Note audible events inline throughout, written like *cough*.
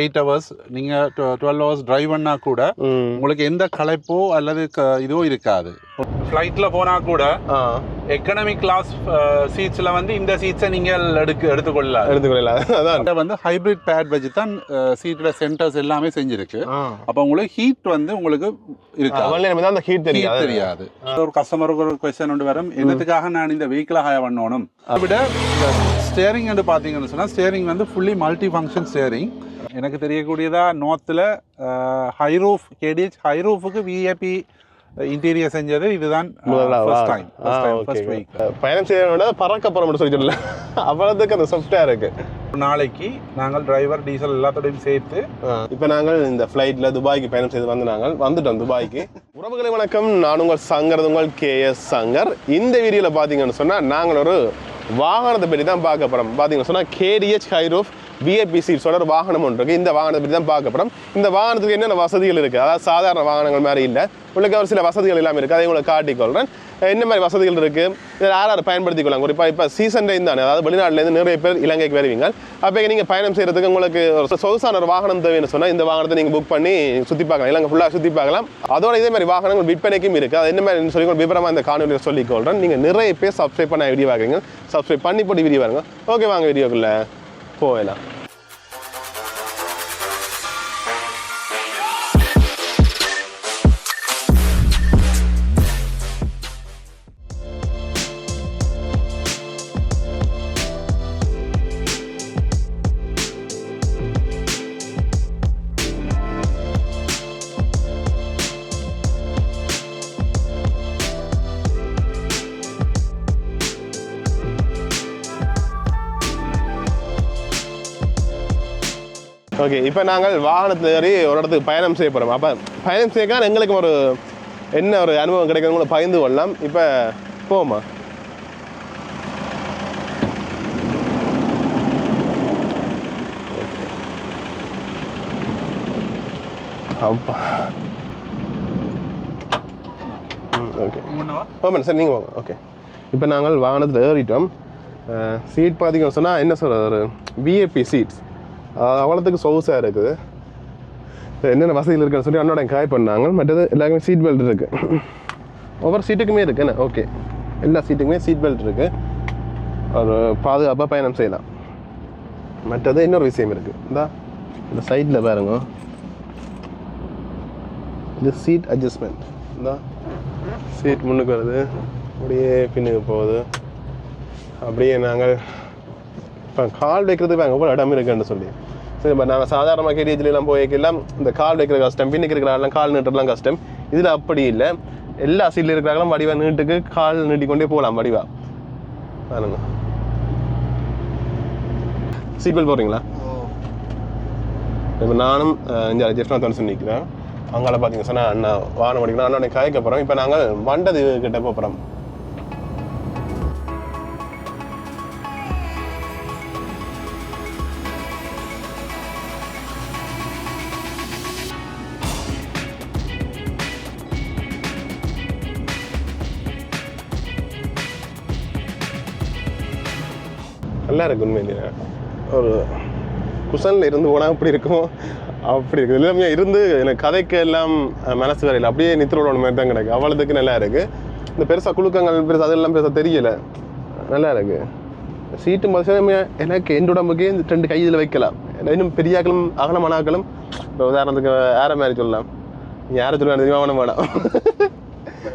Eight hours நீங்கள் twelve hours drive பண்ணா கூட உங்களுக்கு எந்த களைப்போ அல்லது இதுவோ இருக்காது. ஃப்ளைட்டில் போனால் கூட எக்கனாமிக் கிளாஸ் சீட்ஸில் வந்து இந்த சீட்ஸை நீங்கள் எடுக்க எடுத்துக்கொள்ளலாம். எடுத்துக்கொள்ளல *laughs* அதான். வந்து ஹைபிரிட் பேட் வச்சு தான் சீட்டோட சென்டர்ஸ் எல்லாமே செஞ்சிருக்கு. அப்போ உங்களுக்கு ஹீட் வந்து உங்களுக்கு தான் அந்த ஹீட் தெரியாது. தெரியாது. ஒரு கஸ்டமருக்கு ஒரு கொஸ்டின் ஒன்று வரும். என்னத்துக்காக நான் இந்த வெஹிக்கிளை ஹையர் பண்ணணும்? அதை விட ஸ்டேரிங் வந்து பார்த்தீங்கன்னு சொன்னால் ஸ்டேரிங் வந்து ஃபுல்லி மல்டி ஃபங்க்ஷன் ஸ்டேரிங் எனக்கு தெரியக்கூடியதா நோத்தில் ஹைரூஃப் கேடிஹெச் ஹைரூஃபுக்கு விஏபி இன்டீரியர் செஞ்சது இதுதான்? ஃபர்ஸ்ட் டைம் ஃபர்ஸ்ட் பயணம் செய்யறத பறக்க போறோம்னு சொல்லி சொல்லல அவ்வளவுக்கு அந்த சாஃப்ட்வேர் இருக்கு. ஒரு நாளைக்கு நாங்கள் டிரைவர் டீசல் எல்லாத்தோடையும் சேர்த்து இப்போ நாங்கள் இந்த ஃப்ளைட்ல துபாய்க்கு பயணம் செய்து வந்து நாங்கள் வந்துட்டோம் துபாய்க்கு. உறவுகளை வணக்கம் நான் உங்கள் சங்கர் உங்கள் கே எஸ் சங்கர். இந்த வீடியோவில் பார்த்தீங்கன்னு சொன்னால் நாங்கள் ஒரு வாகனத்தை பற்றி தான் பார்க்க போகிறோம் பார்த்தீங்கன்னு சொன்னால் கேடிஹெச் ஹைரூஃப் பிஏபிசி சீட்ஸோட ஒரு வாகனம் ஒன்று இருக்குது இந்த வாகனத்தை பற்றி தான் பார்க்கப்படும். இந்த வாகனத்துக்கு என்னென்ன வசதிகள் இருக்குது அதாவது சாதாரண வாகனங்கள் மாதிரி இல்லை. உங்களுக்கு ஒரு சில வசதிகள் எல்லாமே இருக்குது அதை உங்களுக்கு காட்டிக்கொள்கிறேன் என்ன மாதிரி வசதிகள் இருக்குது இதில் யார் யார் பயன்படுத்திக் கொள்ளலாம் குறிப்பாக இப்போ சீசன் டைம் தானே. அதாவது வெளிநாட்டிலேருந்து நிறைய பேர் இலங்கைக்கு வருவீங்க. அப்போ நீங்கள் பயணம் செய்கிறதுக்கு உங்களுக்கு ஒரு சொகுசான ஒரு வாகனம் தேவைன்னு சொன்னால் இந்த வாகனத்தை நீங்கள் புக் பண்ணி சுற்றி பார்க்கலாம். இலங்கை ஃபுல்லாக சுற்றி பார்க்கலாம். அதோட இதே மாதிரி வாகனங்கள் விற்பனைக்கும் இருக்குது அது என்ன மாதிரி சொல்லி விவரமாக இந்த காணொலியில் சொல்லிக்கொள்கிறேன் நீங்கள் நிறைய பேர் சப்ஸ்கிரைப் பண்ண வீடியோ பார்க்குறீங்க சப்ஸ்கிரைப் பண்ணி போட்டு வீடியோ பாருங்க ஓகே வாங்க வீடியோக்குள்ளே போகலாம் ஓகே இப்போ நாங்கள் வாகனத்தில் ஏறி ஒரு இடத்துக்கு பயணம் செய்ய போகிறோம் அப்போ பயணம் செய்யக்கான எங்களுக்கு ஒரு என்ன ஒரு அனுபவம் கிடைக்குதுங்களோ பகிர்ந்து கொள்ளலாம். இப்போ போமா அப்பா. ஓகே ஆமாம் சார் நீங்கள் வாங்க ஓகே இப்போ நாங்கள் வாகனத்தில் ஏறிட்டோம். சீட் பார்த்தீங்கன்னு சொன்னால் என்ன சொல்கிறது ஒரு விஏபி சீட்ஸ் அவ்வளோத்துக்கு சொகுசாக இருக்குது. என்னென்ன வசதியில் இருக்குன்னு சொல்லி அண்ணோட காய் பண்ணாங்க. மற்றது எல்லாருக்குமே சீட் பெல்ட் இருக்குது ஒவ்வொரு சீட்டுக்குமே இருக்கு. என்ன? ஓகே எல்லா சீட்டுக்குமே சீட் பெல்ட் இருக்குது ஒரு பாதுகாப்பாக பயணம் செய்யலாம். மற்றது இன்னொரு விஷயம் இருக்குது இந்தா இந்த சைடில் பாருங்க. இது சீட் அட்ஜஸ்ட்மெண்ட் இந்தா சீட் முன்னுக்கு வருது. அப்படியே பின்னுக்கு போகுது. அப்படியே நாங்கள் இப்போ கால் வைக்கிறதுக்கு அங்கே போல் இடம் இருக்குன்னு சொல்லி. சரி இப்போ நாங்கள் சாதாரணமாக கேடிஎச்லாம் போய்க்கெல்லாம் இந்த கால் வைக்கிற கஷ்டம் பின்னுக்கு இருக்கிறாங்களாம் கால் நீட்டுறலாம் கஷ்டம். இதில் அப்படி இல்லை. எல்லா சீட்டில் இருக்கிறாங்களும் வடிவா நீட்டுக்கு கால் நீட்டிக்கொண்டே போகலாம் வடிவா. பாருங்க. சீக்வல் பெல்ட் போடுறீங்களா? இப்போ நானும் அஹ், இந்த ஜெஃப்னா தோன்ஸ் நிற்கிறேன் அங்கால பார்த்தீங்க நான் அண்ணா வாகனம் ஓடிக்கலாம் அண்ணா காய்க்க போகிறோம் இப்போ நாங்கள் வண்டது கிட்ட போகிறோம் நல்லா இருக்கு உண்மையிலேயே ஒரு குஷனில் இருந்து போனால் அப்படி இருக்கும் அப்படி இருக்குது. எல்லாமே இருந்து எனக்கு கதைக்கு எல்லாம் மனசு வரையில் அப்படியே நித்திரோட மாதிரி தான் கிடக்கு. அவ்வளோத்துக்கு நல்லா இருக்குது இந்த பெருசாக குழுக்கங்கள் பெருசாக அதெல்லாம் பெருசாக தெரியலை. நல்லா இருக்குது சீட்டு மதுசமே எனக்கு என் உடம்புக்கு இந்த ரெண்டு கையில் வைக்கலாம். இன்னும் பெரியாக்களும் அகலமானாக்களும் இப்போ உதாரணத்துக்கு யாரை மாதிரி சொல்லலாம். யாரை சொல்லுவாங்க தெரியுமா வேணாம்.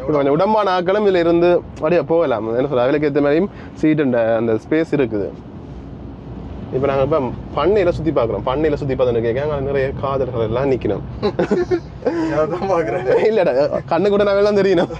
கொஞ்சம் உடம்பான ஆக்களும் இதில் இருந்து அப்படியே போகலாம். என்ன சொல்ல அவளுக்கு ஏற்ற மாதிரியும் சீட்டு அந்த ஸ்பேஸ் இருக்குது. இப்போ நாங்கள் இப்போ பண்ணையில் சுற்றி பார்க்குறோம். பண்ணையில் சுற்றி பார்த்து கேட்க அங்கே நிறைய காதல்கள் எல்லாம் நிற்கணும் இல்லைடா கண்ணு கூட நான் எல்லாம் தெரியணும்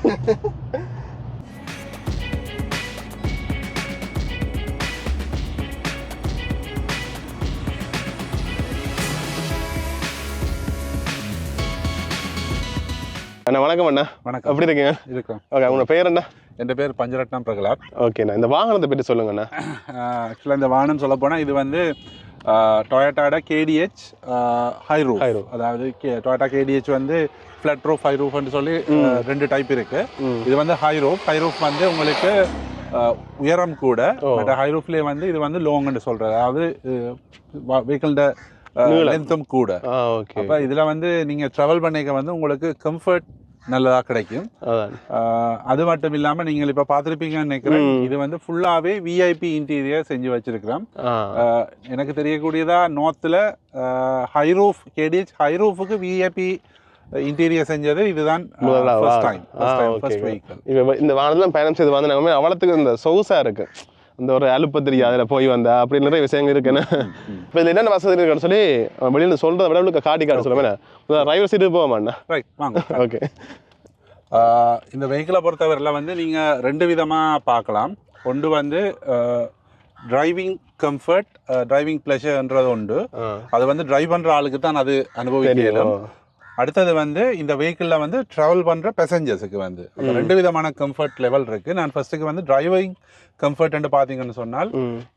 அண்ணா வணக்கம் அண்ணா. வணக்கம். எப்படி இருக்கீங்க? இருக்கேன் ஓகே உங்களோட பேர் என்ன? என் பேர் பஞ்சரட்னம் பிரகலாத். ஓகேண்ணா இந்த வாகனத்தை பற்றி சொல்லுங்கண்ணா. ஆக்சுவலாக இந்த வாகனம் சொல்ல போனால் இது வந்து டொயட்டாட கேடிஹெச் ஹைரூ. அதாவது டொயட்டா கேடிஹெச் வந்து ஃப்ளட் ரூஃப் ஹை ரூஃப்னு சொல்லி ரெண்டு டைப் இருக்கு. இது வந்து ஹை ரூஃப் ஹை ரூஃப் வந்து உங்களுக்கு உயரம் கூட. பட் ஹை ரூஃப்லேயே வந்து இது வந்து லோங்குன்னு சொல்கிறது அதாவது வெஹிக்கிள்ட லென்த்தும் கூட. அப்ப இதுல வந்து நீங்க ட்ராவல் பண்ணிக்க வந்து உங்களுக்கு கம்ஃபர்ட் நல்லதா கிடைக்கும். அது மட்டும் இல்லாம நீங்கள் இப்ப பார்த்திருப்பீங்கன்னு நினைக்கிறேன் இது வந்து ஃபுல்லாவே விஐபி இன்டீரியர் செஞ்சு வச்சிருக்கிறோம். எனக்கு தெரியக்கூடியதா நோர்த்தில் ஹைரூஃப் கேடிஹெச் ஹைரூஃபுக்கு விஐபி இன்டீரியர் செஞ்சது இதுதான். ஃபர்ஸ்ட் டைம் இந்த வானத்தில் பயணம் செய்து வந்து நாங்கள் அவ்வளோத்துக்கு இந்த சொகுசாக இருக்கு. அந்த ஒரு அலுப்பு தெரியாது அதில் போய் வந்தா அப்படி நிறைய விஷயங்கள் இருக்குன்னு இப்போ இதில் என்னென்ன வசதி இருக்குன்னு சொல்லி வெளியில் சொல்கிறத விட உங்களுக்கு காட்டி காட்ட சொல்லுவேன். டிரைவர் சீட்டு மாட்டேன். ரைட் வாங்க. ஓகே இந்த வெஹிக்கிளை பொறுத்தவரையில் வந்து நீங்கள் ரெண்டு விதமாக பார்க்கலாம். ஒன்று வந்து டிரைவிங் கம்ஃபர்ட் டிரைவிங் ப்ளஷர்ன்றது உண்டு. அது வந்து டிரைவ் பண்ணுற ஆளுக்கு தான் அது அனுபவிக்க இயலும். அடுத்தது வந்து இந்த வெஹிக்கிளில் வந்து ட்ராவல் பண்ணுற பேசஞ்சர்ஸுக்கு வந்து. ரெண்டு விதமான கம்ஃபர்ட் லெவல் இருக்குது நான் ஃபர்ஸ்ட்டுக்கு வந்து டிரைவிங் கம்ஃபர்ட்னு பார்த்தீங்கன்னு சொன்னால்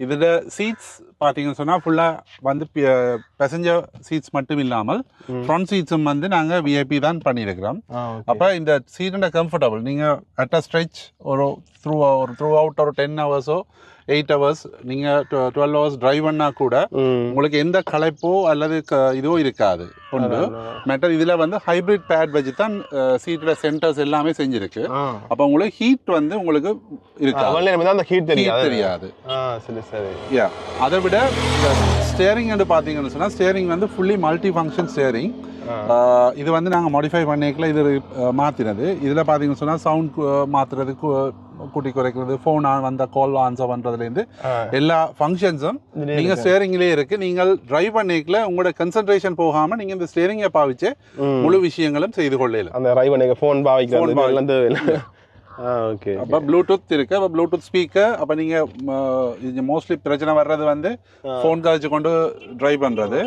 இதில் சீட்ஸ் பார்த்தீங்கன்னு சொன்னால் ஃபுல்லாக வந்து பேசஞ்சர் சீட்ஸ் மட்டும் இல்லாமல் ஃப்ரண்ட் சீட்ஸும் வந்து நாங்கள் விஐபி தான் பண்ணியிருக்கிறோம். அப்போ இந்த சீட்டுண்ட கம்ஃபர்டபுள் நீங்கள் அட் அ ஸ்ட்ரெச் ஒரு த்ரூ ஒரு த்ரூ அவுட் ஒரு டென் ஹவர்ஸோ எயிட் ஹவர்ஸ் நீங்கள் டுவெல் ஹவர்ஸ் டிரைவ் பண்ணால் கூட உங்களுக்கு எந்த களைப்போ அல்லது க இதுவோ இருக்காது. உண்டு. மெட்டர் இதில் வந்து ஹைப்ரிட் பேட் வச்சு தான் சீட்டோட சென்டர்ஸ் எல்லாமே செஞ்சிருக்கு. அப்போ உங்களுக்கு ஹீட் வந்து உங்களுக்கு அந்த ஹீட் ஹீட் தெரியாது. யா அதை விட ஸ்டேரிங் வந்து பார்த்தீங்கன்னு சொன்னால் ஸ்டேரிங் வந்து ஃபுல்லி மல்டி ஃபங்க்ஷன் ஸ்டேரிங். இது வந்து நாங்கள் மாடிஃபை பண்ணிக்கல இது மாத்தினது. இதில் பார்த்தீங்கன்னு சொன்னால் சவுண்ட் மாற்றுறது கூட்டி குறைக்கிறது ஃபோன் வந்த கால் ஆன்சர் பண்ணுறதுலேருந்து. எல்லா ஃபங்க்ஷன்ஸும் நீங்கள் ஸ்டேரிங்லேயே இருக்கு. நீங்கள் டிரைவ் பண்ணிக்கல உங்களோட கன்சன்ட்ரேஷன் போகாமல் நீங்கள் இந்த ஸ்டேரிங்கை பாவிச்சு. முழு விஷயங்களும் செய்து கொள்ளலாம் அந்த ரைவனுக்கு ஃபோன் பாவிக்கிறது ஓகே அப்போ ப்ளூடூத் இருக்கு. அப்போ ப்ளூடூத் ஸ்பீக்கர் அப்போ நீங்கள் இது மோஸ்ட்லி பிரச்சனை வர்றது வந்து ஃபோன் கழிச்சு கொண்டு டிரைவ் பண்ணுறது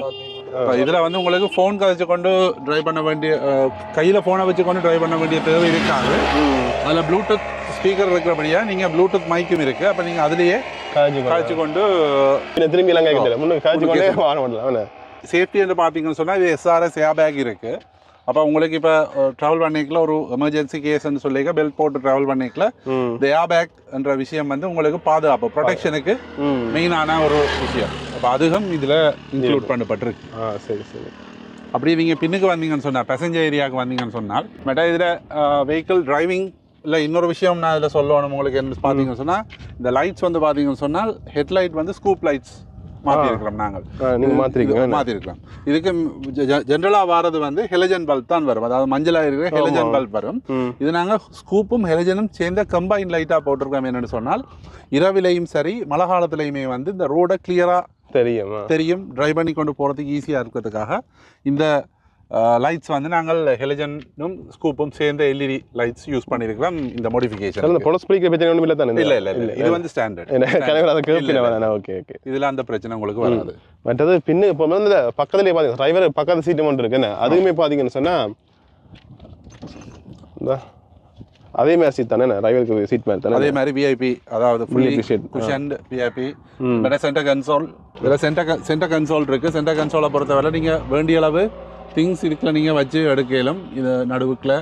இதில் வந்து உங்களுக்கு ஃபோன் கழிச்சு கொண்டு டிரைவ் பண்ண வேண்டிய கையில் ஃபோனை வச்சு கொண்டு டிரைவ் பண்ண வேண்டிய தேவை இருக்காது. அதில் ப்ளூடூத் ஸ்பீக்கர் இருக்கிறபடியா நீங்கள் ப்ளூடூத் மைக்கும் இருக்குது அப்போ நீங்கள் அதுலேயே காய்ச்சி கொண்டு திரும்பி எல்லாம் கேட்கல காய்ச்சி கொண்டே சேஃப்டி என்று பார்த்தீங்கன்னு சொன்னால் இது எஸ்ஆர்எஸ் ஏர் பேக் இருக்குது அப்போ உங்களுக்கு இப்போ ட்ராவல் பண்ணிக்கல ஒரு எமர்ஜென்சி கேஸ்ன்னு சொல்லிக்க பெல்ட் போட்டு ட்ராவல் பண்ணிக்கல. இந்த ஏர் பேக் என்ற விஷயம் வந்து உங்களுக்கு பாதுகாப்பு ப்ரொடெக்ஷனுக்கு மெயினான ஒரு விஷயம். அப்போ அதுவும் இதில் இன்க்ளூட் பண்ணப்பட்டிருக்கு. ஆ சரி சரி. அப்படி நீங்கள் பின்னுக்கு வந்தீங்கன்னு சொன்னால் பேசஞ்சர் ஏரியாவுக்கு வந்தீங்கன்னு சொன்னால் மெட்டா இதில் வெஹிக்கிள் டிரைவிங் இல்லை இன்னொரு விஷயம் நான் இதில் சொல்லணும். உங்களுக்கு என்ன பார்த்தீங்கன்னு சொன்னால் இந்த லைட்ஸ் வந்து பார்த்தீங்கன்னு சொன்னால் ஹெட்லைட் வந்து ஸ்கூப் லைட்ஸ் மாற்றிருக்கிறோம் நாங்கள். நீங்கள் மாற்றிருக்கீங்க மாற்றிருக்கிறோம் இதுக்கு ஜென்ரலாக வாரது வந்து ஹெலஜன் பல்ப் தான் வரும். அதாவது மஞ்சளாக இருக்கிற ஹெலஜன் பல்ப் வரும். இது நாங்கள் ஸ்கூப்பும் ஹெலஜனும் சேர்ந்த கம்பைன் லைட்டாக போட்டிருக்கோம் என்னன்னு சொன்னால் இரவிலையும் சரி மழை காலத்துலையுமே வந்து இந்த ரோடை கிளியராக தெரியுமா தெரியும் டிரைவ் பண்ணி கொண்டு போகிறதுக்கு ஈஸியாக இருக்கிறதுக்காக இந்த லைட்ஸ் வந்து நாங்கள் ஹெலஜனும் ஸ்கூப்பும் சேர்ந்த எல்இடி லைட்ஸ் யூஸ் பண்ணியிருக்கிறோம் இந்த மோடிஃபிகேஷன் அந்த பொலஸ் பிடிக்கிற பிரச்சனை ஒன்றும் இல்லை தானே இல்லை இல்லை இல்லை. இது வந்து ஸ்டாண்டர்ட் ஓகே ஓகே. இதில் அந்த பிரச்சனை உங்களுக்கு வராது. மற்றது பின்னு இப்போ வந்து இந்த பக்கத்துலேயே பார்த்தீங்க டிரைவர் பக்கத்து சீட்டு மட்டும் இருக்கு. என்ன? அதுவுமே பார்த்தீங்கன்னு சொன்னால் இந்த அதே மாதிரி சீட் தானே டிரைவருக்கு சீட் மாதிரி தானே அதே மாதிரி விஐபி அதாவது fully. Cushioned VIP centre console இதில் சென்டர் சென்டர் கன்சோல் இருக்குது சென்டர் கன்சோலை பொறுத்தவரை நீங்கள் வேண்டிய அளவு திங்ஸ் இதுக்குள்ள நீங்கள் வச்சு எடுக்கலாம் இது நடுவுக்குள்ள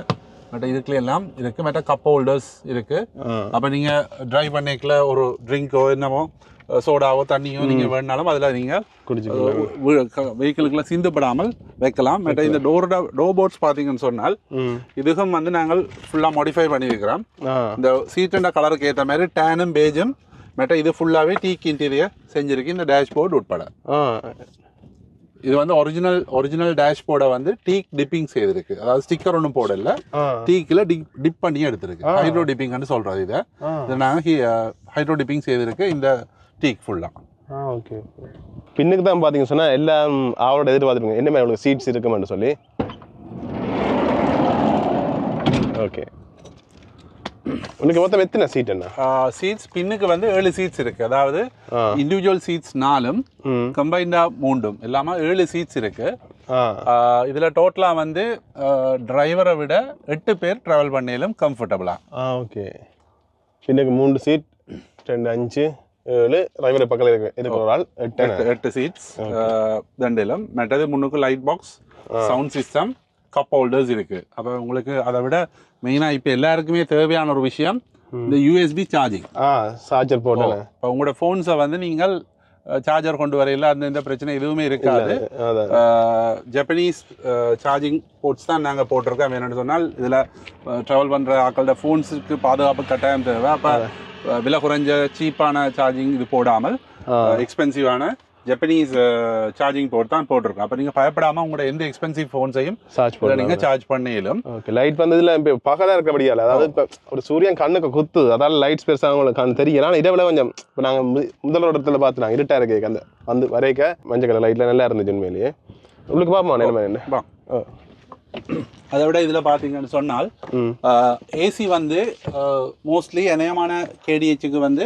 மற்ற இதுக்குள்ள எல்லாம் இருக்குது மற்ற கப் ஹோல்டர்ஸ் இருக்குது ஆ. அப்போ நீங்கள் ட்ரைவ் பண்ணிக்கல ஒரு ட்ரிங்கோ என்னமோ சோடாவோ தண்ணியோ நீங்கள் வேணாலும் அதில் நீங்கள் குடிச்சு வெஹிக்கிளுக்குள்ள சிந்துப்படாமல் வைக்கலாம். மற்ற இந்த டோர் டோ போர்ட்ஸ் பார்த்தீங்கன்னு சொன்னால் இதுக்கும் வந்து நாங்கள் ஃபுல்லாக மாடிஃபை பண்ணியிருக்கிறோம். இந்த சீட்டுன்ற கலருக்கு ஏற்ற மாதிரி டேனும் பேஜும் மெட்ட இது ஃபுல்லாகவே டீக் இன்டீரியர் செஞ்சிருக்கு இந்த டேஷ்போர்டு உட்பட. இது வந்து ஒரிஜினல் ஒரிஜினல் டேஷ்போர்டை வந்து டீக் டிப்பிங் செய்திருக்கு. அதாவது ஸ்டிக்கர் ஒன்றும் போடல. டீக்கில் டிப் டிப் பண்ணி எடுத்திருக்கு. ஹைட்ரோ டிப்பிங்னு சொல்கிறது இதை. இதை நாங்கள் ஹைட்ரோ டிப்பிங் செய்திருக்கு இந்த டீக் ஃபுல்லாக ஆ ஓகே. பின்னுக்கு தான் பார்த்தீங்க சொன்னால் எல்லாம் அவரோட எதிர்பார்த்துருங்க என்ன மாதிரி உங்களுக்கு சீட்ஸ் இருக்குமான்னு சொல்லி? ஓகே. உனக்கு மொத்தம் எத்தனை சீட் என்ன? சீட்ஸ் பின்னுக்கு வந்து ஏழு சீட்ஸ் இருக்கு. அதாவது இண்டிவிஜுவல் சீட்ஸ் நாலும் ம். கம்பைண்டாக மூண்டும் எல்லாமே ஏழு சீட்ஸ் இருக்கு. இதுல டோட்டலா வந்து டிரைவரை விட எட்டு பேர் டிராவல் பண்ணாலும் கம்ஃபர்டபுளா ஓகே பின்னுக்கு மூன்று சீட் ரெண்டு அஞ்சு ஏழு டிரைவர் பக்கத்தில் இருக்கு. இதுக்கு ஒரு ஆள் எட்டு எட்டு எட்டு சீட்ஸ் தண்டிலும் மற்றது முன்னுக்கு light box sound system cup holders இருக்கு. அப்போ உங்களுக்கு அதை விட மெயினாக இப்போ எல்லாருக்குமே தேவையான ஒரு விஷயம் இந்த யூஎஸ்பி சார்ஜிங் ஆ சார்ஜர் போட்டேன். இப்போ உங்களோட ஃபோன்ஸை வந்து நீங்கள் சார்ஜர் கொண்டு வரையில அந்த இந்த பிரச்சனை எதுவுமே இருக்காது. ஜப்பனீஸ் சார்ஜிங் போர்ட்ஸ் தான் நாங்கள் போட்டிருக்கோம். என்னென்னு சொன்னால் இதில் ட்ராவல் பண்ணுற ஆக்களோட ஃபோன்ஸுக்கு பாதுகாப்பு கட்டாயம் தேவை. அப்போ விலை குறைஞ்ச சீப்பான சார்ஜிங் இது போடாமல் எக்ஸ்பென்சிவான ஜப்பனீஸ் சார்ஜிங் போர்ட் தான் போட்டிருக்கோம். அப்போ நீங்கள் பயப்படாமல் உங்களோட எந்த எக்ஸ்பென்சிவ் ஃபோன்ஸையும் சார்ஜ் பண்ணலாம் நீங்கள் சார்ஜ் பண்ணிடலும் ஓகே லைட் வந்ததுல இப்போ பகலாக இருக்கபடியால அதாவது இப்போ ஒரு சூரியன் கண்ணுக்கு குத்து அதால லைட்ஸ் பெருசாக உங்களுக்கு கண் தெரியல. ஆனால் இதை விட கொஞ்சம் இப்போ நாங்கள் முதல் இடத்துல பார்த்து நாங்கள் இருட்டாக இருக்கே அந்த வந்து வரைக்க மஞ்சள் கலர் லைட்ல நல்லா இருந்துச்சு உண்மையிலேயே. உங்களுக்கு பார்ப்போம்? என்ன என்ன? அதை விட இதில் பார்த்தீங்கன்னு சொன்னால் ஏசி வந்து மோஸ்ட்லி இணையமான கேடிஹெச்சுக்கு வந்து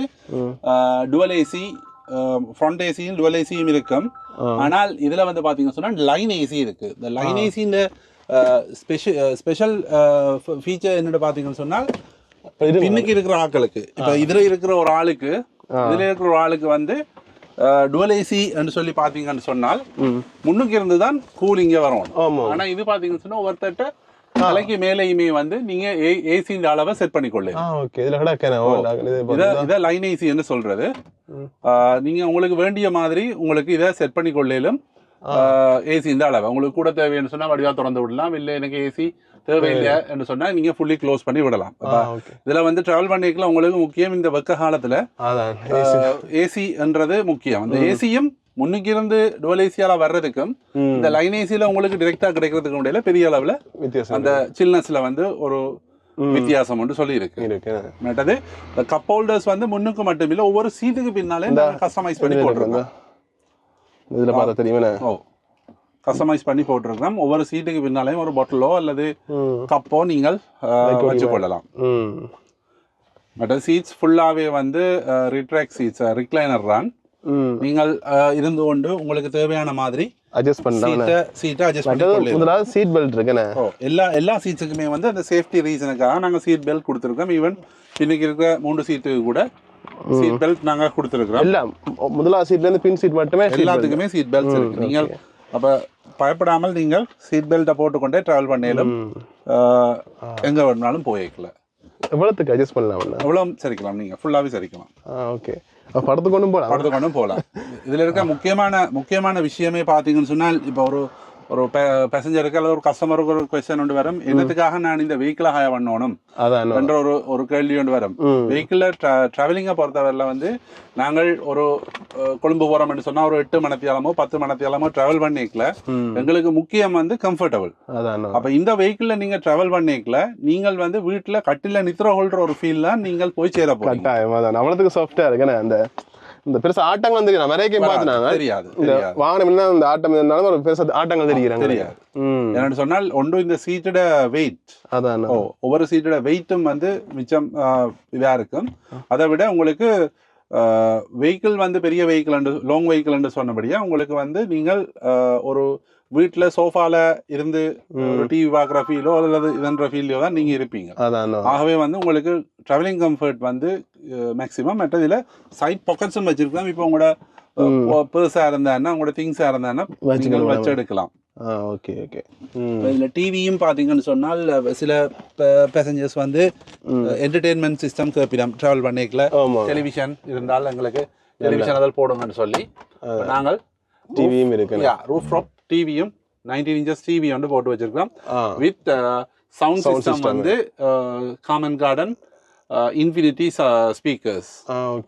டுவல் ஏசி ஃப்ரண்ட் ஏசியும் டுவல் ஏசியும் இருக்கும். ஆனால் இதில் வந்து பார்த்தீங்கன்னு சொன்னால் லைன் ஏசி இருக்கு. இந்த லைன் ஏசிஇந்த ஸ்பெஷல் ஸ்பெஷல் ஃபீச்சர் என்னன்னு பார்த்தீங்கன்னு சொன்னால் இது பின்னுக்கு இருக்கிற ஆட்களுக்கு. இப்போ இதில் இருக்கிற ஒரு ஆளுக்கு இதில் இருக்கிற ஒரு ஆளுக்கு வந்து டுவல் ஏசி சொல்லி பார்த்தீங்கன்னு சொன்னால் முன்னுக்கு இருந்து தான் கூலிங்கே வரும். ஆமாம் ஆனா இது பாத்தீங்கன்னு சொன்னா ஒருத்தட்ட தலைக்கு மேலேயுமே வந்து நீங்க ஏசியின் அளவை செட் பண்ணிக்கொள்ளு. ஆ ஓகே. இதில் இது லைன் ஏசி என்று சொல்றது. நீங்க உங்களுக்கு வேண்டிய மாதிரி உங்களுக்கு இதை செட் பண்ணி கொள்ளலும் ஏசி இந்த அளவு. உங்களுக்கு கூட தேவைன்னு சொன்னா வடிவா திறந்து விடலாம். இல்ல எனக்கு ஏசி தேவையில்லை என்று சொன்னா நீங்க ஃபுல்லி க்ளோஸ் பண்ணி விடலாம். இதுல வந்து டிராவல் பண்ணிக்கலாம் உங்களுக்கு முக்கியம் இந்த வெக்க காலத்துல அதான் ஏசின்றது முக்கியம். அந்த ஏசியும் முன்னுக்கு இருந்து டுவல் ஏசியால வர்றதுக்கும் இந்த லைன் ஏசியில உங்களுக்கு டிரெக்டா கிடைக்கிறதுக்கு இடையில பெரிய அளவுல வித்தியாசம் அந்த சில்னஸ்ல வந்து ஒரு வித்தியாசம் ஒன்று சொல்லி இருக்கு மற்றது இந்த கப் ஹோல்டர்ஸ் வந்து முன்னுக்கு மட்டும் இல்ல ஒவ்வொரு சீட்டுக்கு பின்னாலே கஸ்டமைஸ் பண்ணி போட்டிருக்கோம். இதில் பார்த்தா தெரியுமே ஓ. கஸ்டமைஸ் பண்ணி போட்டிருக்கோம். ஒவ்வொரு சீட்டுக்கு பின்னாலேயும் ஒரு பாட்டிலோ அல்லது கப்போ நீங்கள் அஹ், வச்சுக்கொள்ளலாம் ம். மற்ற சீட்ஸ் ஃபுல்லாவே வந்து ரிட்ராக்ட் சீட்ஸ் ரிக்ளைனர் தான் நீங்கள் இருந்து கொண்டு உங்களுக்கு தேவையான மாதிரி அட்ஜஸ்ட் பண்ணலாம் சீட்டை அட்ஜஸ்ட் பண்ணி முதலாவது சீட் பெல்ட் இருக்குண்ணே. எல்லா எல்லா சீட்ஸுக்குமே வந்து அந்த சேஃப்டி ரீசனுக்காக நாங்கள் சீட் பெல்ட் கொடுத்துருக்கோம். ஈவன் பின்னுக்கு இருக்கிற மூன்று சீட்டுக்கு கூட சீட் பெல்ட் நாங்கள் கொடுத்துருக்குறோம். எல்லாம் மு- முதலாவது சீட்ல இருந்து பின் சீட் மட்டுமே. எல்லாத்துக்குமே சீட் பெல்ட்ஸ் இருக்கு. நீங்கள் அப்போ பயப்படாமல் நீங்கள் சீட் பெல்ட்டை போட்டுக்கொண்டே ட்ராவல் பண்ணேலும். எங்கே வேணுனாலும் போய்க்கல. எவ்வளோத்துக்கு அட்ஜஸ்ட் பண்ணலாம் அவ்வளோ சரிக்கலாம். நீங்கள் ஃபுல்லாகவே சரிக்கலாம். ஓகே படத்துக்கு ஒன்றும் போகலாம் படத்துக்கு ஒன்றும் போகலாம் இதில் இருக்க முக்கியமான முக்கியமான விஷயமே பார்த்தீங்கன்னு சொன்னால் இப்போ ஒரு ஒரு பேசஞ்சருக்கு அல்லது ஒரு கஸ்டமருக்கு ஒரு கொஸ்டின் ஒன்று வரும். என்னத்துக்காக நான் இந்த வெஹிக்கிளை ஹாய பண்ணணும்? என்ற ஒரு ஒரு கேள்வி ஒன்று வரும். வெஹிக்கிளில் ட்ராவலிங்கை பொறுத்தவரையில் வந்து நாங்கள் ஒரு கொழும்பு போகிறோம்னு சொன்னால் ஒரு எட்டு மணத்தியாலமோ பத்து மணத்தியாலமோ ட்ராவல் பண்ணிக்கல. எங்களுக்கு முக்கியம் வந்து கம்ஃபர்டபுள் அப்போ இந்த வெஹிக்கிளில் நீங்கள் ட்ராவல் பண்ணிக்கல நீங்கள் வந்து வீட்டில் கட்டில நித்திர கொள்ற ஒரு ஃபீல் தான் நீங்கள் போய் சேர அதான். அவ்வளோத்துக்கு சாஃப்டாக இருக்குண்ணே அந்த இந்த பெருசா ஆட்டங்கள் தெரியும் நிறைய கேம் பார்த்துனாங்க தெரியாது வாகனம் என்ன இந்த ஆட்டம் இருந்தாலும் ஒரு பெருசா ஆட்டங்கள் தெரிகிறாங்க. தெரியாது. என்னன்னு சொன்னால் ஒன்று இந்த சீட்டோட வெயிட் அதான். ஓ ஒவ்வொரு சீட்டோட வெயிட்டும் வந்து மிச்சம் இதாக இருக்கும் அதை விட உங்களுக்கு வெஹிக்கிள் வந்து பெரிய வெஹிக்கிள் லாங் வெஹிக்கிள் சொன்னபடியா உங்களுக்கு வந்து நீங்கள் ஒரு வீட்டில் சோஃபால இருந்து டிவி பார்க்குற ஃபீலோ அல்லது இதன்ற ஃபீல்லையோ தான் நீங்கள் இருப்பீங்க. ஆகவே வந்து உங்களுக்கு ட்ராவலிங் கம்ஃபர்ட் வந்து மேக்ஸிமம் மற்றதில் சைட் பாக்கெட்ஸும் வச்சிருக்கலாம். இப்போ உங்களோட பெருசாக இருந்தாருன்னா உங்களோட திங்ஸாக இருந்தாருன்னா நீங்கள். வச்சு எடுக்கலாம் ஓகே ஓகே இதில் டிவியும் பார்த்தீங்கன்னு சொன்னால் சில பேசஞ்சர்ஸ் வந்து என்டர்டெயின்மெண்ட் சிஸ்டம் கேட்பிடம் ட்ராவல் பண்ணிக்கல. டெலிவிஷன் இருந்தால் எங்களுக்கு டெலிவிஷன் அதில் போடுங்கன்னு சொல்லி நாங்கள் டிவியும் இருக்குண்ணே ரூஃப் டாப் டிவியும் நைன்டீன் இன்ச்சஸ் டிவி வந்து போட்டு வச்சிருக்கோம் வித் சவுண்ட் சிஸ்டம் வந்து காமன் கார்டன் இன்ஃபினிட்டி ஸ்பீக்கர்ஸ்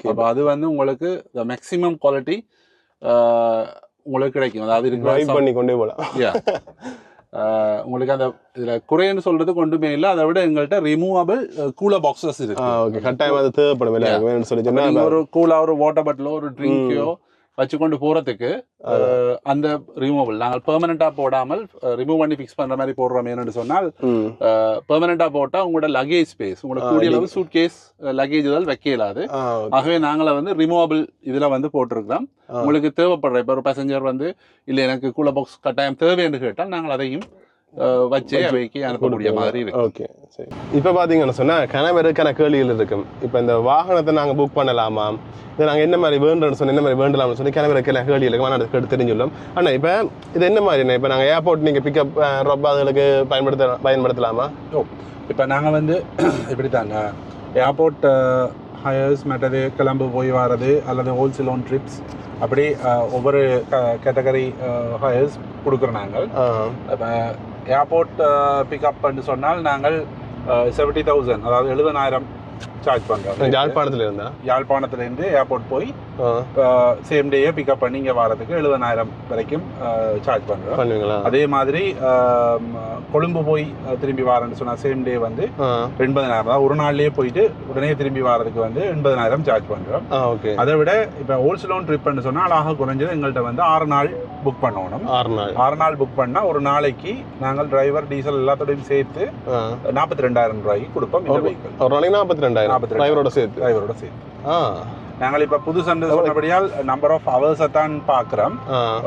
அப்போ அது வந்து உங்களுக்கு மேக்ஸிமம் குவாலிட்டி உங்களுக்கு கிடைக்கும். அதாவது ட்ரைவ் பண்ணி கொண்டே போகலாம். ஆஹ் *laughs* உங்களுக்கு அந்த இதுல குறைன்னு சொல்றது கொண்டுமே இல்லை. அதை விட எங்கள்கிட்ட ரிமூவபிள் கூலர் பாக்ஸஸ் இருக்கு. கட்டாயம் அது தேவைப்படும். ஒரு கூலா ஒரு வாட்டர் பாட்டிலோ ஒரு ட்ரிங்கையோ வச்சுக்கொண்டு போறதுக்கு ஆஹ் அந்த ரிமூவபிள் நாங்கள் பெர்மனண்டா போடாமல் ரிமூவ் பண்ணி ஃபிக்ஸ் பண்ற மாதிரி போடுறோம் என்னன்னு சொன்னால் ம். பெர்மனண்டா போட்டா உங்களோட லக்கேஜ் ஸ்பேஸ் உங்களோட கூடிய அளவு சூட் கேஸ் லக்கேஜ் இதால் வைக்க இயலாது. ஆகவே நாங்கள வந்து ரிமூவபிள் இதுல வந்து போட்டிருக்கிறோம். உங்களுக்கு தேவைப்படுற இப்போ ஒரு பேசஞ்சர் வந்து இல்லை எனக்கு கூலர் பாக்ஸ் கட்டாயம் தேவை என்று கேட்டால் நாங்கள் அதையும் வச்சே அவைக்கு அனுப்பக்கூடிய மாதிரி இருக்கு. ஓகே சரி. இப்போ பார்த்தீங்கன்னு சொன்னால் கணவருக்கான கேள்விகள் இருக்கும். இப்போ இந்த வாகனத்தை நாங்கள் புக் பண்ணலாமா? இதை நாங்கள் என்ன மாதிரி வேண்டும்னு சொல்லி என்ன மாதிரி வேண்டலாம்னு சொல்லி கணவருக்கெல்லாம் கேள்வி இருக்கும். ஆனால் அதுக்கு தெரிஞ்சுள்ளோம். ஆனால் இப்போ இது என்ன மாதிரி இப்போ நாங்கள் ஏர்போர்ட் நீங்கள் பிக்கப் ரொம்ப அதுகளுக்கு பயன்படுத்த பயன்படுத்தலாமா? ஓ இப்போ நாங்கள் வந்து இப்படி தாங்க ஏர்போர்ட் ஹயர்ஸ் மற்றது கிளம்பு போய் வர்றது அல்லது ஹோல்சேல் லோன் ட்ரிப்ஸ் அப்படி ஒவ்வொரு கேட்டகரி ஹயர்ஸ் கொடுக்குறோம் நாங்கள் இப்போ ஏர்போர்ட் uh, பிக்கப்னு சொன்னால் நாங்கள் uh, செவன்ட்டி தௌசண்ட் அதாவது எழுபதாயிரம் சார்ஜ் பண்ணுறோம் யாழ்ப்பாணத்துல இருந்தா? யாழ்ப்பாணத்துலேருந்து ஏர்போர்ட் போய் சேம் டேயே பிக்கப் பண்ணி இங்கே வரதுக்கு எழுபதாயிரம் வரைக்கும் சார்ஜ் பண்ணுறோம் பண்ணுவீங்களா? அதே மாதிரி கொழும்பு போய் திரும்பி வரேன்னு சொன்னால் சேம் டே வந்து ஆ. எண்பதனாயிரம் தான். ஒரு நாள்லயே போயிட்டு உடனே திரும்பி வரதுக்கு வந்து எண்பதனாயிரம் சார்ஜ் பண்ணுறோம் ஓகே அதை விட இப்போ ஹோல்சேல் லோன் ட்ரிப்னு சொன்னால் ஆக குறைஞ்சது எங்கள்கிட்ட வந்து ஆறு நாள் புக் பண்ணணும். ஆறு நாள். ஆறு நாள் புக் பண்ணால் ஒரு நாளைக்கு நாங்கள் டிரைவர் டீசல் எல்லாத்தோடையும் சேர்த்து நாற்பத்தி ரெண்டாயிரம் ரூபாய்க்கு கொடுப்போம் ஒரு நாளைக்கு நாற்பத்தி ரெண்டாயிரம். 42,000. டிரைவரோட சேர்த்து. டிரைவரோட சேர்த்து. ஆ. நாங்கள் இப்போ புது சண்டை சொன்னபடியால் நம்பர் ஆஃப் ஹவர்ஸை தான் பார்க்குறோம்.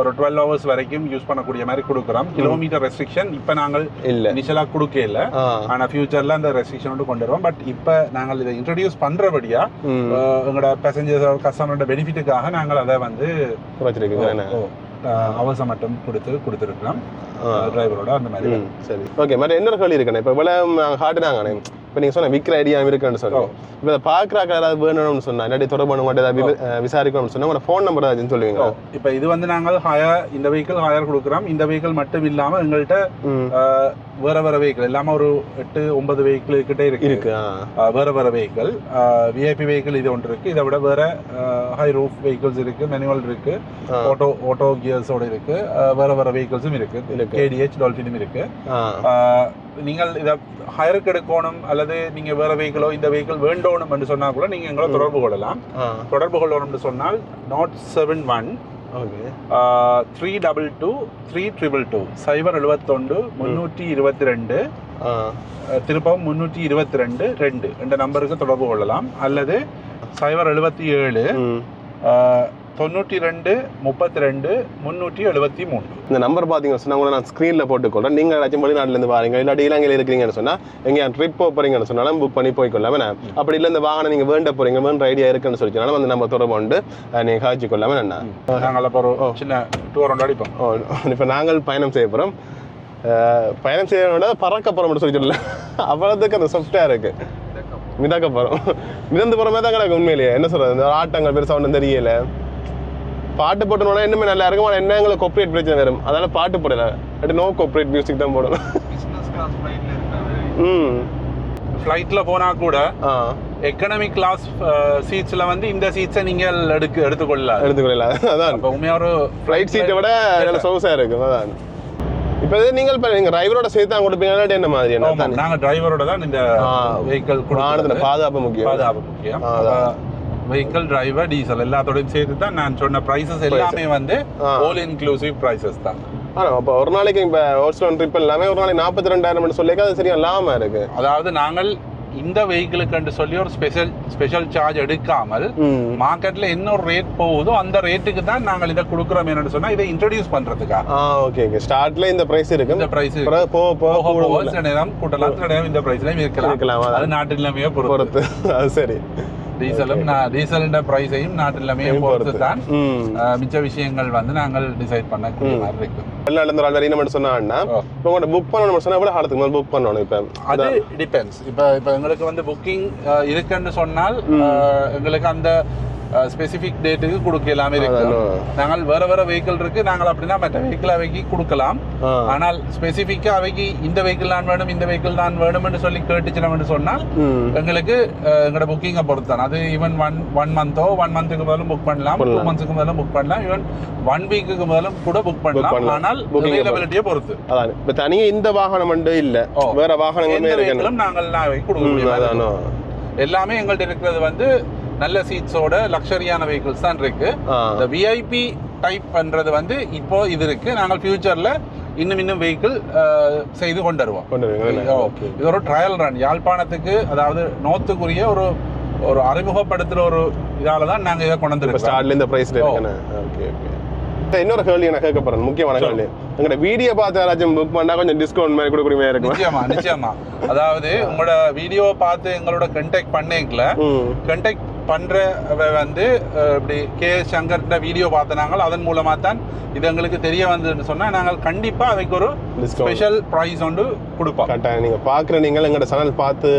ஒரு டுவெல் ஹவர்ஸ் வரைக்கும் யூஸ் பண்ணக்கூடிய மாதிரி கொடுக்குறோம். கிலோமீட்டர் ரெஸ்ட்ரிக்ஷன் இப்போ நாங்கள் இல்ல. இனிஷியலாக கொடுக்கல ஆ. ஆனால் ஃபியூச்சரில் அந்த ரெஸ்ட்ரிக்ஷன் கொண்டு வருவோம். பட் இப்போ நாங்கள் இதை இன்ட்ரடியூஸ் பண்ணுறபடியா எங்களோட பேசஞ்சர்ஸ் கஸ்டமரோட பெனிஃபிட்டுக்காக நாங்கள் அதை வந்து அவசரம் மட்டும் கொடுத்து கொடுத்துருக்கலாம் டிரைவரோட அந்த மாதிரி. சரி. ஓகே மற்ற என்ன கேள்வி இருக்கண்ணே இப்போ இவ்வளோ காட்டுனாங்கண்ணே இப்போ நீங்கள் சொன்ன விற்கிற ஐடியா இருக்குன்னு சொல்லி. இப்போ இதை பார்க்குறாக்க யாராவது வேணும்னு சொன்னா இல்லாட்டி தொடர்பு மாட்டேன் ஏதாவது விசாரிக்கணும்னு சொன்னா உங்களோட ஃபோன் நம்பர் ஏதாச்சும் சொல்லுவீங்க இப்போ இது வந்து நாங்கள் ஹயர் இந்த வெஹிக்கிள் ஹயர் கொடுக்குறோம். இந்த வெஹிக்கிள் மட்டும் இல்லாமல் எங்கள்கிட்ட வேற வேற வெஹிக்கிள் எல்லாமே ஒரு எட்டு ஒன்பது வெஹிக்கிள் கிட்டே இருக்கு. இருக்கு வேற வேற வெஹிக்கிள் விஐபி வெஹிக்கிள் இது ஒன்று இருக்கு. இதை விட வேற ஹை ரூஃப் வெஹிக்கிள்ஸ் இருக்கு மேனுவல் இருக்கு. ஆட்டோ ஆட்டோ கியர்ஸோட இருக்கு வேற வேற வெஹிக்கிள்ஸும் இருக்கு. கேடிஹெச் டால்ஃபினும் இருக்கு. நீங்கள் இதை ஹயருக்கு எடுக்கணும் அல்லது நீங்க வேற வெஹிக்கிளோ இந்த வெஹிக்கிள் வேண்டோணும் என்று சொன்னா கூட நீங்க எங்களை தொடர்பு கொள்ளலாம். தொடர்பு கொள்ளணும்னு சொன்னால் naught seven one three double two three triple two சைபர் எழுபத்தொண்டு முந்நூற்றி இருபத்தி ரெண்டு ஆ. திருப்பம் முந்நூற்றி இருபத்தி ரெண்டு ரெண்டு. இந்த நம்பருக்கு தொடர்பு கொள்ளலாம். அல்லது சைபர் எழுபத்தி ஏழு. தொண்ணூற்றி ரெண்டு முப்பத்தி ரெண்டு முந்நூற்றி எழுபத்தி மூணு இந்த நம்பர் பார்த்தீங்கன்னு சொன்னா உங்களை நான் ஸ்க்ரீனில் போட்டுக்கொள்றேன் நீங்கள் ஏதாச்சும் வெளிநாட்டிலேருந்து வாரீங்க இல்லாட்டி இலங்கையில் இருக்கிறீங்கன்னு சொன்னா எங்கேயா ட்ரிப் போகிறீங்கன்னு சொன்னாலும் புக் பண்ணி போய்க்கொள்ளாம அப்படி இல்லை இந்த வாகனம் நீங்கள் வேண்ட போறீங்க வேண்ட ஐடியா இருக்குன்னு சொல்லி சொன்னாலும் அந்த நம்ம தொடர்பு கொண்டு அஹ், நீங்க காய்ச்சி கொள்ளாம என்ன? நாங்கள் ஒரு சின்ன டூ ரவுண்ட் அடிப்போம். ஓ இப்போ நாங்கள் பயணம் செய்ய போகிறோம் பயணம் செய்யறோட பறக்க போகிறோம்னு சொல்லி சொல்லல அவ்வளோத்துக்கு அந்த சாஃப்ட்வேர் இருக்கு. மிதக்க போகிறோம் மிதந்து போகிற மாதிரி தான் கிடக்கு உண்மையிலேயே. என்ன சொல்றது? இந்த ஆட்டங்கள் பெருசாக ஒன்றும் தெரியல. பாட்டு போட்டோம்னா இன்னுமே நல்லா இருக்கும். ஆனால் என்ன எங்களுக்கு கொப்ரேட் பிரச்சனை வரும். அதனால பாட்டு போடல. அப்படி நோ கொப்ரேட் மியூசிக் தான் போடணும். ம். ஃப்ளைட்டில் போனால் கூட ஆ. எக்கனாமி கிளாஸ் சீட்ஸ்ல வந்து இந்த சீட்ஸை நீங்கள் எடுக்க எடுத்துக்கொள்ளலாம். எடுத்துக்கொள்ளல அதான். அப்போ உண்மையா ஒரு ஃப்ளைட் சீட்டை விட நல்ல சொகுசாக இருக்கும். அதான். இப்போ இது நீங்கள் இப்போ நீங்கள் டிரைவரோட சேர்த்து தான் கொடுப்பீங்கன்னா என்ன மாதிரி? என்ன ஆமாம், நாங்க டிரைவரோட தான் இந்த வெஹிக்கிள் பாதுகாப்பு முக்கியம். பாதுகாப்பு முக்கியம். வெஹிக்கிள் டிரைவர் டீசல் எல்லாத்தோடையும் சேர்த்து தான் நான் சொன்ன ப்ரைசஸ் எல்லாமே வந்து. ஆல் இன்க்ளூசிவ் ப்ரைசஸ் தான். ஆனால் அப்போ ஒரு நாளைக்கு இப்போ ஹோல்சேல் ட்ரிப் எல்லாமே ஒரு நாளைக்கு நாற்பத்தி ரெண்டாயிரம் சொல்லிக்க அது சரியா லாபம் இருக்கு. அதாவது நாங்கள் இந்த வெஹிக்கிளுக்கு சொல்லி ஒரு ஸ்பெஷல் ஸ்பெஷல் சார்ஜ் எடுக்காமல் மார்க்கெட்ல என்ன ஒரு ரேட் போகுதோ அந்த ரேட்டுக்கு தான் நாங்கள் இதை கொடுக்குறோம் என்னன்னு சொன்னா இதை இன்ட்ரடியூஸ் பண்றதுக்காக. ஆ ஓகே ஓகே ஸ்டார்ட்ல இந்த பிரைஸ் இருக்கு. இந்த பிரைஸ் போக போக போக சில நேரம் கூட்டலாம் சில நேரம் இந்த பிரைஸ்லயும் இருக்கலாம். அது நாட்டு நிலைமையை பொறுத்து. அது சரி. டீசலும் டீசலின் பிரைஸையும் நாட்டு நிலைமையை பொறுத்து தான் மிச்ச விஷயங்கள் வந்து நாங்கள் டிசைட் பண்ணக்கூடிய மாதிரி இருக்கு. வெளிநாட்டுல இருந்து ஒரு ஆள் சொன்னாங்கன்னா. இப்போ உங்கள்ட்ட புக் பண்ணணும் சொன்னா எவ்வளோ காலத்துக்கு மேலே புக் பண்ணணும் இப்போ? அது டிபெண்ட்ஸ் இப்போ இப்போ எங்களுக்கு வந்து புக்கிங் இருக்குன்னு சொன்னால் எங்களுக்கு அந்த ஸ்பெசிஃபிக் டேட்டுக்கு கொடுக்கலாமே இருக்கு. நாங்கள் வேற வேற வெஹிக்கிள் இருக்கு. நாங்கள் அப்படின்னா மற்ற வெஹிக்கிள் அவைக்கு கொடுக்கலாம். ஆனால் ஸ்பெசிஃபிக்கா அவைக்கு இந்த வெஹிக்கிள் தான் வேணும் இந்த வெஹிக்கிள் தான் வேணும்னு சொல்லி கேட்டுச்சுனோம்னு சொன்னால் எங்களுக்கு எங்களோட புக்கிங்கை பொறுத்து தான் அது ஈவன் ஒன் ஒன் மந்தோ ஒன் மந்த்துக்கு மேலும் புக் பண்ணலாம். டூ. மந்த்ஸுக்கு மேலும் புக் பண்ணலாம். ஈவன் ஒன் வீக்குக்கு மேலும் கூட புக் பண்ணலாம். ஆனால் அவைலபிலிட்டியை பொறுத்து. அதான். இப்போ தனியாக இந்த வாகனம் மட்டும் இல்லை. வேற வாகனங்களுமே நாங்கள் நான் கொடுக்க ம், முடியாது அதானோ. எல்லாமே எங்கள்ட்ட இருக்கிறது வந்து நல்ல சீட்ஸோட லக்ஸரியான வெஹிக்கிள்ஸ் தான் இருக்கு. இந்த விஐபி டைப் பண்றது வந்து இப்போ இது இருக்கு. நாங்கள் ஃபியூச்சர்ல இன்னும் இன்னும் வெஹிக்கிள் செய்து கொண்டு வருவோம் இது ஒரு ட்ரையல் ரன் யாழ்ப்பாணத்துக்கு அதாவது நோத்துக்குரிய ஒரு ஒரு அறிமுகப்படுத்துற ஒரு இதால தான் நாங்க இதை கொண்டு வந்திருக்கோம் ஸ்டார்ட்ல இந்த பிரைஸ்ல ஓகே ஓகே இன்னொரு கேள்வி நான் கேட்க போறேன். முக்கியமான கேள்வி. எங்கட வீடியோ பார்த்து யாராச்சும் புக் பண்ணா கொஞ்சம் டிஸ்கவுண்ட் மாதிரி கொடுக்குறீங்க இருக்கும் நிச்சயமா நிச்சயமா. அதாவது *laughs* உங்களோட வீடியோ பார்த்து எங்களோட கண்டெக்ட் பண்ணீங்கல ம். கண்டெக்ட் பண்ற வந்து இப்படி கே சங்கர்கிட்ட வீடியோ பார்த்தனாங்க. அதன் மூலமா தான் இது எங்களுக்கு தெரிய வந்ததுன்னு சொன்னா நாங்கள் கண்டிப்பா அதுக்கு ஒரு ஸ்பெஷல் ப்ரைஸ் ஒன்று கொடுப்போம். கட்டாயம். நீங்கள் பார்க்குற நீங்கள் எங்களோட சேனல் பார்த்து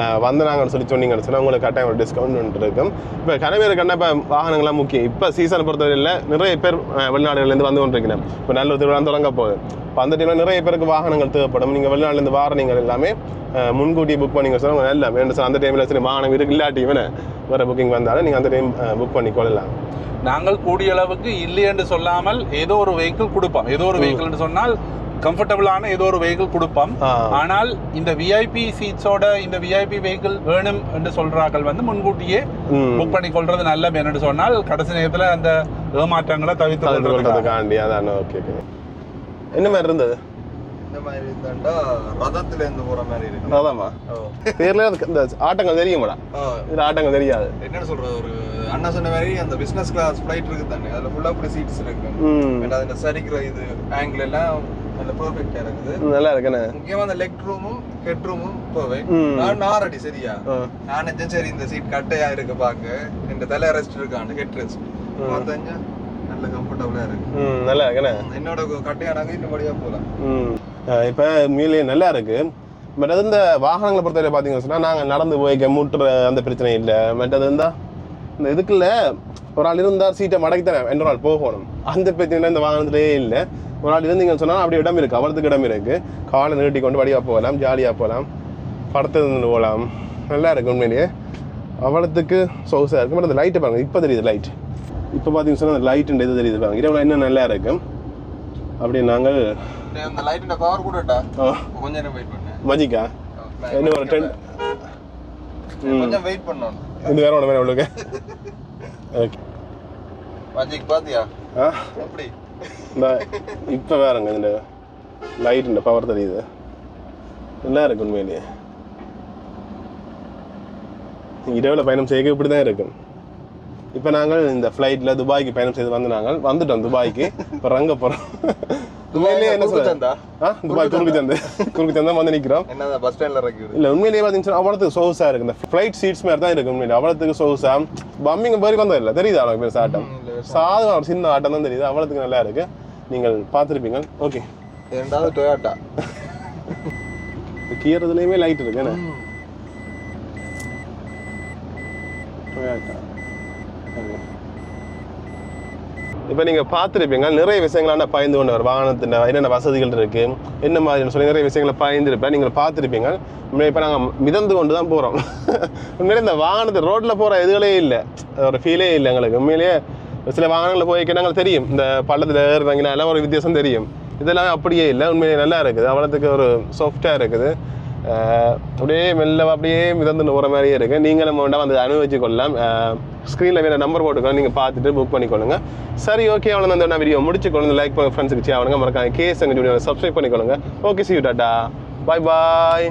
அஹ், வந்தாங்கன்னு சொல்லி சொன்னீங்கன்னு சொன்னால் உங்களுக்கு கட்டாயம் ஒரு டிஸ்கவுண்ட் ஒன்று இருக்கும். இப்போ கனவேறு கண்ணா இப்போ வாகனங்கள்லாம் முக்கியம். இப்போ சீசனை பொறுத்தவரையில் நிறைய பேர் வெளிநாடுகள்லேருந்து வந்து கொண்டிருக்கிறேன் இப்போ நல்ல திருவிழா தொடங்க போகுது. இப்போ அந்த டைமில் நிறைய பேருக்கு வாகனங்கள் தேவைப்படும். நீங்கள் வெளிநாட்டிலேருந்து வார நீங்கள் எல்லாமே அஹ், முன்கூட்டி புக் பண்ணிங்க சொன்னால் நல்ல வேணும் சார். அந்த டைமில் சரி வாகனம் இருக்கு இல்லாட்டி இவனை வேறு புக்கிங் வந்தாலும் நீங்கள் அந்த டைம் புக் பண்ணி கொள்ளலாம். நாங்கள் கூடிய அளவுக்கு இல்லையென்று சொல்லாமல் ஏதோ ஒரு வெஹிக்கிள் கொடுப்போம். ஏதோ ஒரு வெஹிக்கிள்னு சொன்னால் கம்ஃபர்டபுளான ஏதோ ஒரு வெஹிக்கிள் கொடுப்போம். ஆனால் இந்த விஐபி சீட்ஸோட இந்த விஐபி வெஹிக்கிள் வேணும் என்று சொல்றார்கள் வந்து முன்கூட்டியே புக் பண்ணி கொள்றது நல்ல என்று சொன்னால் கடைசி நேரத்துல அந்த ஏமாற்றங்களை தவிர்த்து. கொள்றதுக்காண்டி அதான் ஓகே என்ன மாதிரி இருந்தது? மாதிரி இருந்தாண்டா ரதத்துல இருந்து போற மாதிரி இருக்கு ஓ. பேர்ல ஆட்டங்கள் தெரியுமாடா? ஓ, இது ஆட்டங்கள் தெரியாது. என்னன்னு சொல்றது ஒரு அண்ணா சொன்ன மாதிரி அந்த பிசினஸ் கிளாஸ் ஃபிளைட் இருக்கு தானே அதுல ஃபுல்லா அப்படி சீட்ஸ் இருக்கு. அதுல சரிக்கிற இது ஆங்கிள் எல்லாம் நல்ல பெர்ஃபெக்ட்டா இருக்குது. நல்லா இருக்குண்ணே. முக்கியமா அந்த லெக் ரூமும் ஹெட் ரூமும் பெர்ஃபெக்ட். நான் நாரடி சரியா. நான் நினைச்சேன் சரி இந்த சீட் கட்டையா இருக்கு பாக்க. இந்த தலை ரெஸ்ட் இருக்கான் ஹெட் ரெஸ்ட் பார்த்தா நல்ல கம்ஃபர்டபுளா இருக்கு. நல்லா இருக்குண்ணே. என்னோட கட்டையானாங்க இன்னும் படியா போலாம். இப்போ உண்மையிலேயே நல்லா இருக்குது பட் அது இந்த வாகனங்களை பொறுத்தவரை பார்த்தீங்கன்னு சொன்னால் நாங்கள் நடந்து போய்க்க முட்டுற அந்த பிரச்சனை இல்லை. பட் அது இருந்தால் இந்த இதுக்குள்ள ஒரு ஆள் இருந்தால் சீட்டை மடக்கி தரேன் இன்னொரு ஆள் போகணும். அந்த பிரச்சனை இந்த வாகனத்திலே இல்லை. ஒரு ஆள் இருந்தீங்கன்னு சொன்னால் அப்படி இடம் இருக்குது அவரத்துக்கு இடம் இருக்குது காலை நீட்டி கொண்டு வடிவாக போகலாம் ஜாலியாக போகலாம். படத்துல இருந்து போகலாம். நல்லா இருக்கு உண்மையிலேயே. அவ்வளோத்துக்கு சொகுசாக இருக்கும் பட் அந்த லைட்டை பாருங்கள் இப்போ தெரியுது லைட் இப்போ பார்த்தீங்கன்னு சொன்னால் அந்த லைட்டுன்ற இது தெரியுது பாருங்கள் இரவு இன்னும் நல்லா இருக்கும் அப்படி நாங்கள் அந்த லைட்டின் பவர் கூடட்டா கொஞ்ச நேரம் வெயிட் பண்ணேன் மஜிக்கா? இன்னும் ஒரு டென் கொஞ்சம் வெயிட் பண்ணணும். இது வேற ஒன்று வேற உங்களுக்கு ஓகே மஜிக் பாத்தியா? இந்த இப்போ வேறங்க இந்த லைட் இந்த பவர் தெரியுது. நல்லா இருக்கு உண்மையிலேயே. இரவில் பயணம் செய்ய இப்படி தான் இருக்கும். இப்போ நாங்கள் இந்த ஃப்ளைட்டில் துபாய்க்கு பயணம் செய்து வந்து நாங்கள் வந்துட்டோம் துபாய்க்கு. இப்போ ரங்க போகிறோம் *laughs* உண்மையிலேயே என்ன சொல்ல குறுக்குச்சந்தா? ஆ? துபாய் குறுக்கு சந்தை குறுக்கு சந்தை வந்து நிற்கிறோம் என்னதான் பஸ் ஸ்டாண்ட்ல இறக்கி விடு. இல்ல உண்மையிலேயே பார்த்தீங்கன்னா அவ்வளோத்துக்கு சொகுசா இருக்கு. இந்த ஃப்ளைட் சீட்ஸ் மாதிரி தான் இருக்கு உண்மையிலே. அவ்வளோத்துக்கு சொகுசா. பம்மிங் மாதிரி வந்தது இல்லை? தெரியுதா ஆட்டம் ஒரு சின்ன ஆட்டம் தான் தெரியுது. அவ்வளோத்துக்கு நல்லா இருக்கு. நீங்கள் பார்த்துருப்பீங்க. ஓகே. ரெண்டாவது டொயோட்டா கீறதுலேயுமே லைட் இருக்கு. என்ன. இப்போ நீங்கள் பார்த்துருப்பீங்க நிறைய விஷயங்களான பயந்து கொண்டு வரும். வாகனத்தின் என்னென்ன வசதிகள் இருக்குது என்ன மாதிரி சொல்லி நிறைய விஷயங்களை பயந்துருப்பேன் நீங்கள் பார்த்துருப்பீங்க. இப்போ நாங்கள் மிதந்து கொண்டு தான் போகிறோம் *laughs* உண்மையிலே இந்த வாகனத்தை ரோட்டில் போகிற இதுகளே இல்லை. ஒரு ஃபீலே இல்லை எங்களுக்கு. உண்மையிலேயே சில வாகனங்களில் போய் நாங்கள் தெரியும். இந்த பள்ளத்தில் ஏறுறாங்கன்னா எல்லாம் ஒரு வித்தியாசம் தெரியும். இதெல்லாம் அப்படியே இல்லை. உண்மையிலே நல்லா இருக்குது. அவ்வளோத்துக்கு ஒரு சாஃப்டாக இருக்குது. அப்படியே மெல்ல அப்படியே மிதந்து போகிற மாதிரியே இருக்குது நீங்களும் வேண்டாம் வந்து அனுபவிச்சு கொள்ளலாம் ஸ்க்ரீனில் வேறு நம்பர் போட்டுக்கலாம் நீங்கள் பார்த்துட்டு புக் பண்ணிக்கொள்ளுங்க. சரி ஓகே அவ்வளோ அந்த நான் வீடியோ முடிச்சு கொள்ளுங்க லைக் பண்ணுங்க. ஃப்ரெண்ட்ஸுக்கு ஆகணுங்க மறக்காம கேஸ் எங்கள் சப்ஸ்கிரைப் பண்ணிக்கொள்ளுங்க. Okay see tata bye bye